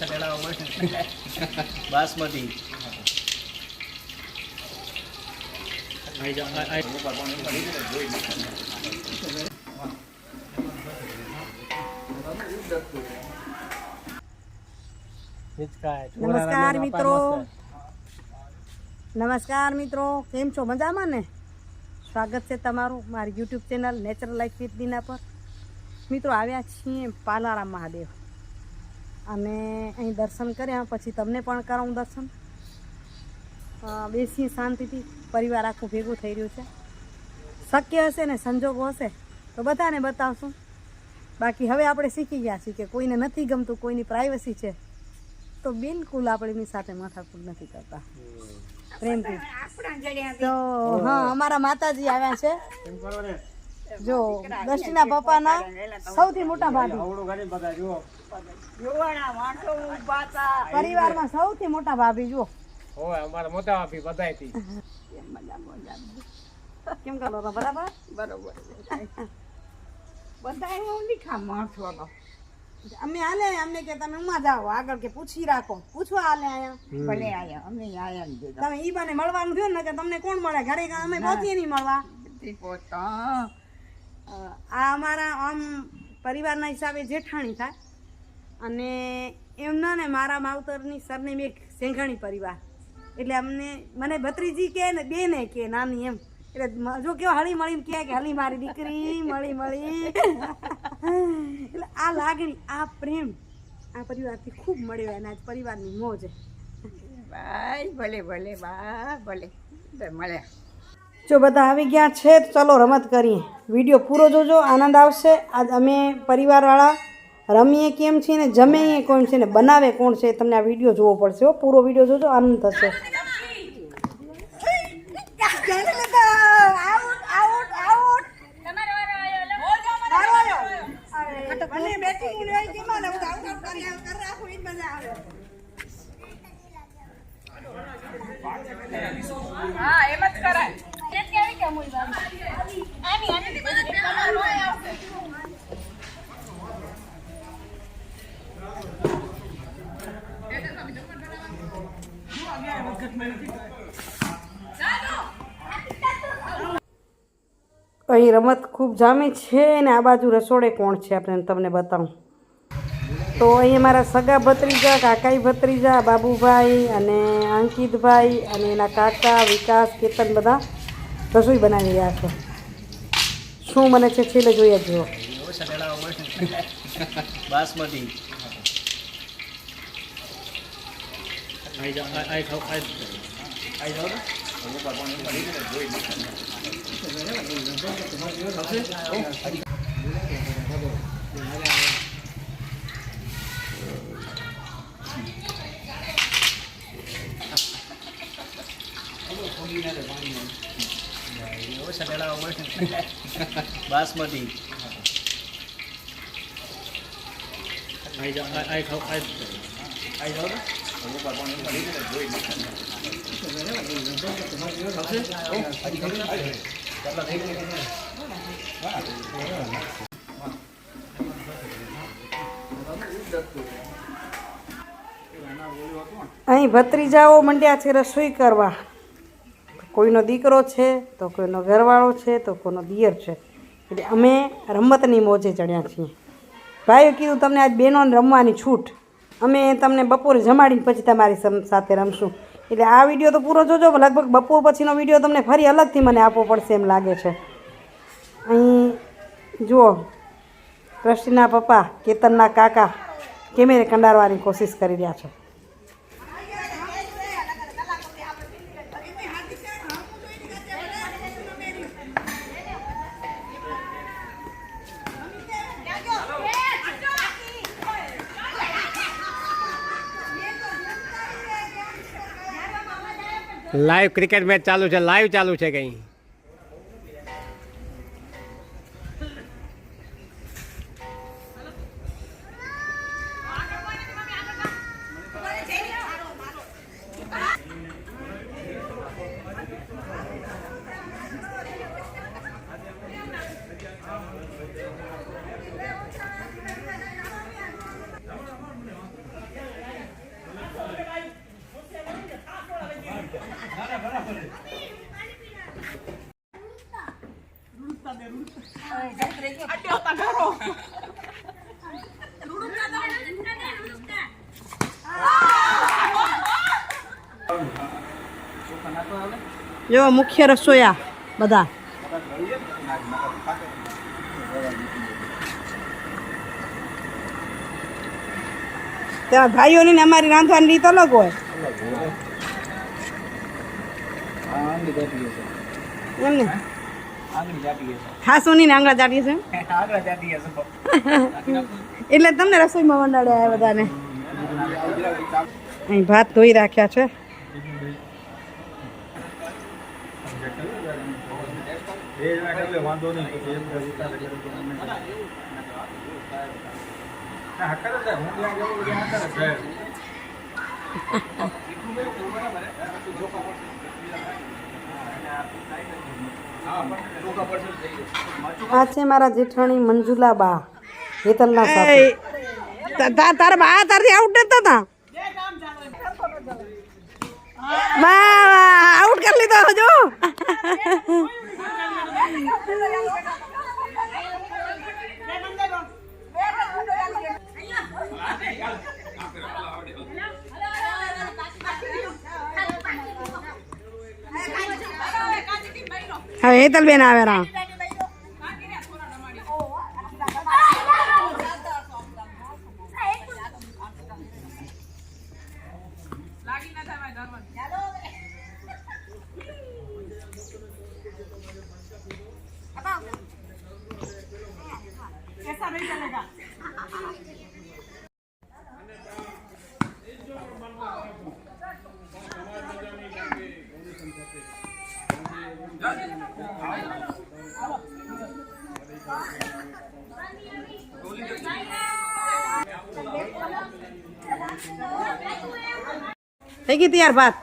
મળે બાસમતી. નમસ્કાર મિત્રો. નમસ્કાર મિત્રો. કેમ છો? મજામાં ને? સ્વાગત છે તમારું મારી YouTube channel natural life with Dina પર. મિત્રો આવ્યા છીએ પાલારામ મહાદેવ. અને અહીં દર્શન કર્યા, પછી તમને પણ કરાવું દર્શન. બેસી શાંતિથી પરિવાર આખું ભેગું થઈ રહ્યું છે. શક્ય હશે ને સંજોગો હશે, તો બધાને બતાવશું. બાકી હવે આપણે શીખી ગયા છીએ કે કોઈને નથી ગમતું, કોઈની પ્રાઇવસી છે, તો બિલકુલ આપણે એની સાથે માથાકૂટ નથી કરતા. પ્રેમથી. તો, હા, અમારા માતાજી આવ્યા છે. જો દ્રષ્ટિના પપ્પાના સૌથી મોટા ભાભી. પરિવારમાં સૌથી મોટા ભાભી જુઓ. અમારા મોટા ભાભી બધાયથી. કેમ કરો તો બરાબર? અમે હાલે અમને કે તમે ઉમા જાઓ આગળ કે પૂછી રાખો. પૂછવા આલે આયા. તમે ઈ બાને મળવાનું થયું ને કે તમને કોણ મળે? ઘરે કાં અમે પહોંચીએ નહીં મળવા. આ અમારા આમ પરિવારના હિસાબે જેઠાણી થાય. અને એમના ને મારા માવતરની સરનેમ એક સેંઘાણી પરિવાર. એટલે અમને મને ભત્રીજી કે ને બે ને કે નાની એમ. એટલે જો કેવો હળી મળીને કહે કે હળી મારી દીકરી મળી મળી. એટલે આ લાગણી આ પ્રેમ આ પરિવારથી ખૂબ મળ્યો એના પરિવારની મોજ. ભલે ભલે બા ભલે. મળે. જો બધા આવી ગયા છે તો ચલો રમત કરીએ. વીડિયો પૂરો જોજો આનંદ આવશે. આજ અમે પરિવારવાળા રમીએ કેમ છે ને જમે કોણ છે ને બનાવે કોણ છે તમને આ વીડિયો જોવો પડશે પૂરો વીડિયો જોજો આનંદ થશે. હા એમ જ કરાય અહીં રમત ખૂબ જામી છે ને આ બાજુ રસોડે કોણ છે આપણે તમને બતાવું. તો અહીં મારા સગા ભત્રીજા કાકાઈ ભત્રીજા બાબુભાઈ અને અંકિતભાઈ અને એના કાકા વિકાસ કેતન બધા રસોઈ બનાવી રહ્યા છે. શું મને છે છેલ્લે જોઈએ જ જુઓ. મળે બાસમતી ઓછા ચડાવવા મળે બાસમતી અહીં ભત્રીજાઓ મંડ્યા છે રસોઈ કરવા. કોઈનો દીકરો છે, તો કોઈનો ઘરવાળો છે, તો કોઈનો દિયર છે. એટલે અમે રમતની મોજે ચડ્યા છીએ. ભાઈએ કીધું, તમને આજ બહેનોને રમવાની છૂટ. અમે તમને બપોરે જમાડીને પછી તમારી સાથે રમશું. એટલે આ વીડિયો તો પૂરો જોજો. લગભગ બપોર પછીનો વીડિયો તમને ફરી અલગથી મને આપવો પડશે એમ લાગે છે. અહીં જુઓ. ટ્રસ્ટીના પપ્પા, કેતનના કાકા કેમેરે કંડારવાની કોશિશ કરી રહ્યા છે. लाइव क्रिकेट मैच चालू है लाइव चालू है कहीं। જો મુખ્ય રસોયા બધા. ત્યાં ભાઈઓની ને અમારી રાંધવાની રીત અલગ હોય. એમ ને? આગળ જાતીએ ખાસ ઉની ને આંગળા બધાને. અહીં ભાત ધોઈ રાખ્યા છે. એટલે તમને રસોઈમાં મંડાડ્યા આ બધાને અહીં ભાત ધોઈ રાખ્યા છે આ છે. મારા જેઠાણી મંજુલા બા હેતલના સાથે તારા બા તારી આઉટ નતા તા બા આઉટ કરી લીધો જો હવે હેતલ બેન આવે રા થઈ ગઈ તૈયાર ભાત?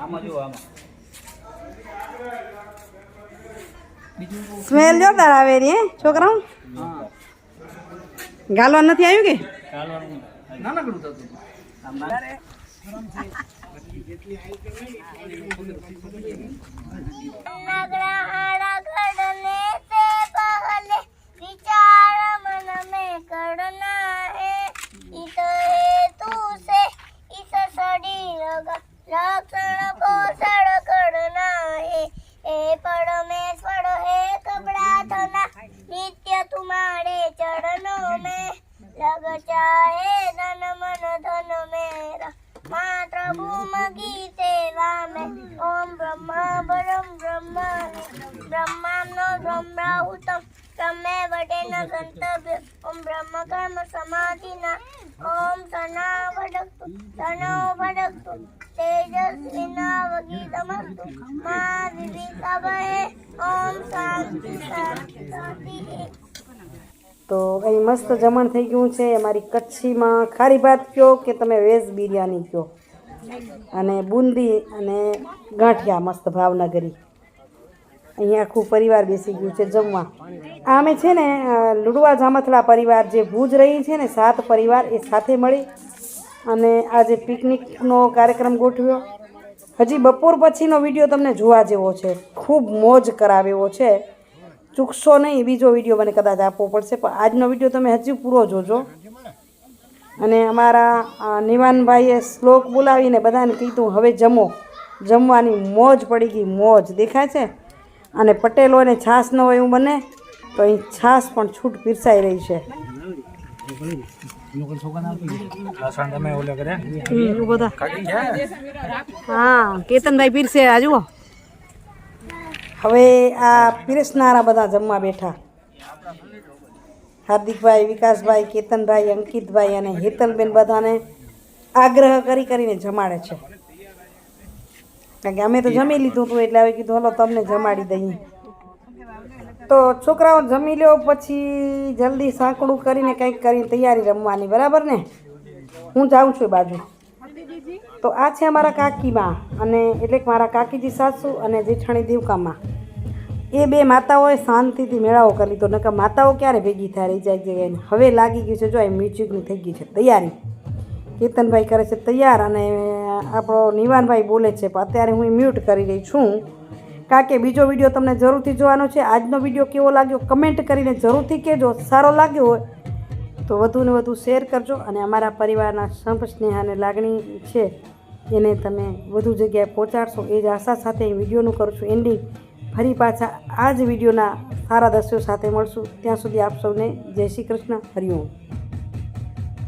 આમાં જો આમાં. સ્મેલ જોરદાર આવે રે છોકરાઓ? ગાલવા નથી આવ્યું કે? નાનકડું કર્તવ્ય ઓમ બ્રહ્મ કર્મ સમાધિ ના ઓમ સના ભડકતુ સનો ભડકતુ તેજસ વિના વગી તમસ્તુ મા વિવિકા ભય ઓમ શાંતિ શાંતિ તો અહીં મસ્ત જમણ થઈ ગયું છે અમારી કચ્છીમાં ખારી ભાત કયો કે તમે વેજ બિરયાની કયો? અને બુંદી અને ગાંઠિયા મસ્ત ભાવનગરી. અહીં આખું પરિવાર બેસી ગયું છે જમવા. આમે છે ને લુડવા જામથલા પરિવાર જે ભુજ રહી છે ને, સાત પરિવાર એ સાથે મળી અને આજે પિકનિકનો કાર્યક્રમ ગોઠવ્યો. હજી બપોર પછીનો વીડિયો તમને જોવા જેવો છે. ખૂબ મોજ કરાવે એવો છે. ચૂકશો નહીં, બીજો વીડિયો મને કદાચ આપવો પડશે, પણ આજનો વીડિયો તમે હજી પૂરો જોજો. અને અમારા નિવાનભાઈએ શ્લોક બોલાવીને બધાને કીધું, હવે જમો. જમવાની મોજ પડી ગઈ, મોજ. દેખાય છે? અને પટેલોને છાશ ન હોય એવું બને તો અહીં છાશ પણ છૂટ પીરસાઈ રહી છે. હા કેતનભાઈ પીરસે આ જુઓ. હવે આ પીરસનારા બધા જમવા બેઠા. હાર્દિકભાઈ વિકાસભાઈ કેતનભાઈ અંકિતભાઈ અને હેતલબેન બધાને આગ્રહ કરી કરીને જમાડે છે. કારણ કે અમે તો જમી લીધું હતું એટલે હવે કીધું હલો તમને જમાડી દઈએ. તો છોકરાઓ જમી લ્યો પછી જલ્દી સાંકડું કરીને કંઈક કરીને તૈયારી રમવાની બરાબર ને? હું જાઉં છું બાજુ. તો આ છે અમારા કાકીમાં અને એટલે મારા કાકીજી સાસુ અને જેઠાણી દેવકામાં. એ બે માતાઓએ શાંતિથી મેળાવો કરી લીધો નકર માતાઓ ક્યારે ભેગી થાય રહી જાય જગ્યાએ હવે લાગી ગયું છે જો એ મ્યુઝિકની થઈ ગઈ છે તૈયારી. કેતનભાઈ કરે છે તૈયાર અને આપણો નિવાનભાઈ બોલે છે, પણ અત્યારે હું મ્યુટ કરી રહી છું. કારણ કે બીજો વીડિયો તમને જરૂરથી જોવાનો છે. આજનો વીડિયો કેવો લાગ્યો? કમેન્ટ કરીને જરૂરથી કહેજો. સારો લાગ્યો હોય તો વધુ ને વધુ શેર કરજો અને અમારા પરિવારના સંપસ્નેહાને સ્નેહ લાગણી છે એને તમે વધુ જગ્યાએ પહોંચાડશો. એ જ આશા સાથે વિડીયોનું કરું છું. એન્ડિંગ ફરી પાછા આ જ વિડીયોના સારા દ્રશ્યો સાથે મળશું. ત્યાં સુધી આપ સૌને જય શ્રી કૃષ્ણ. હરિઓમ